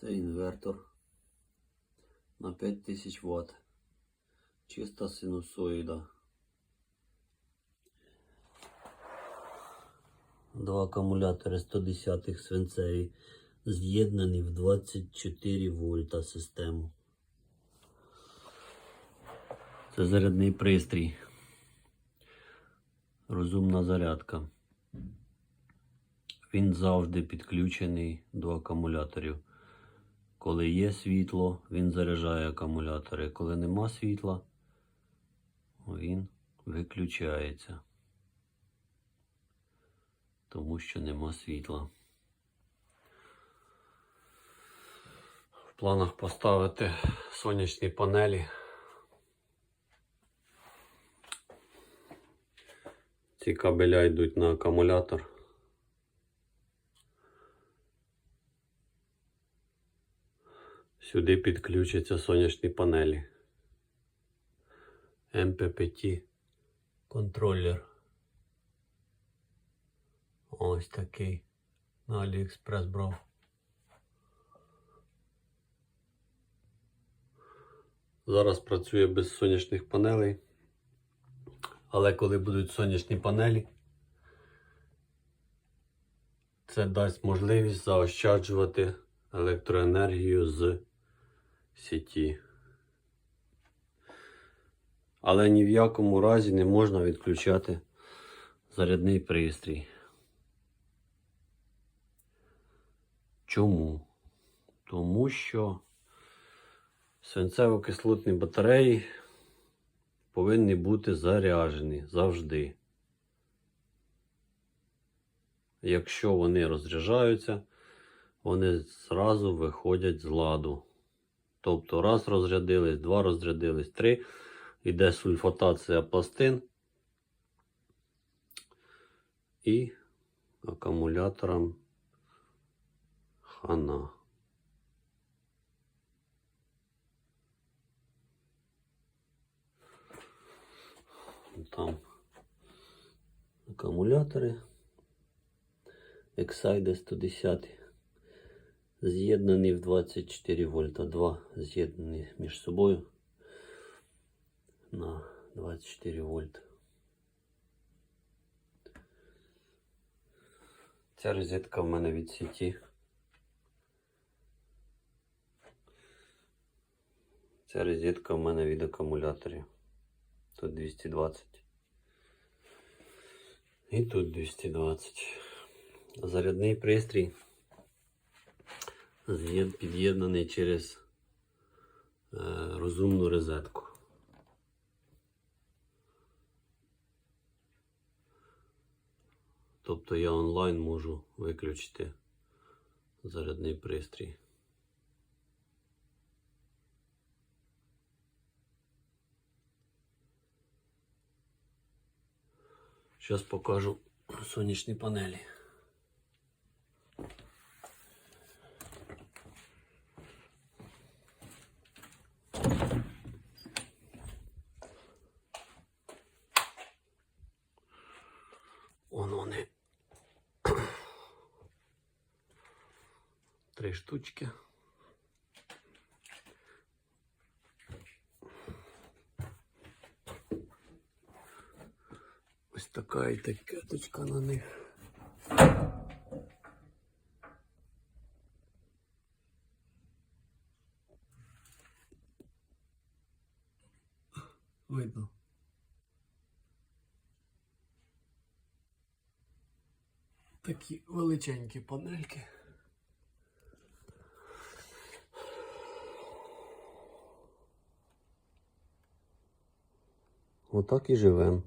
Це інвертор на 5000 Вт. Чиста синусоїда. Два акумулятори 110 свинцеві з'єднані в 24 вольта систему. Це зарядний пристрій. Розумна зарядка. Він завжди підключений до акумуляторів. Коли є світло, він заряджає акумулятори. Коли нема світла, він виключається. Тому що нема світла. В планах поставити сонячні панелі. Ці кабеля йдуть на акумулятор. Сюди підключаться сонячні панелі. MPPT контролер. Ось такий. На AliExpress брав. Зараз працює без сонячних панелей. Але коли будуть сонячні панелі, це дасть можливість заощаджувати електроенергію з сіті. Але ні в якому разі не можна відключати зарядний пристрій. Чому? Тому що свинцево-кислотні батареї повинні бути заряджені завжди. Якщо вони розряджаються, вони зразу виходять з ладу. Тобто раз розрядились, два розрядились, три. Іде сульфатація пластин і акумуляторам хана. Там акумулятори Exide 110 з'єднані в 24 вольта. Два з'єднані між собою на 24 вольта. Ця розетка в мене від сіті. Ця розетка в мене від акумуляторів. Тут 220. І тут 220. Зарядний пристрій під'єднаний через е, розумну розетку. Тобто я онлайн можу виключити зарядний пристрій. Зараз покажу сонячні панелі. Вон вони. Три штучки. Ось така етикеточка на них. Видно. Такі величенькі панельки. Отак і живемо.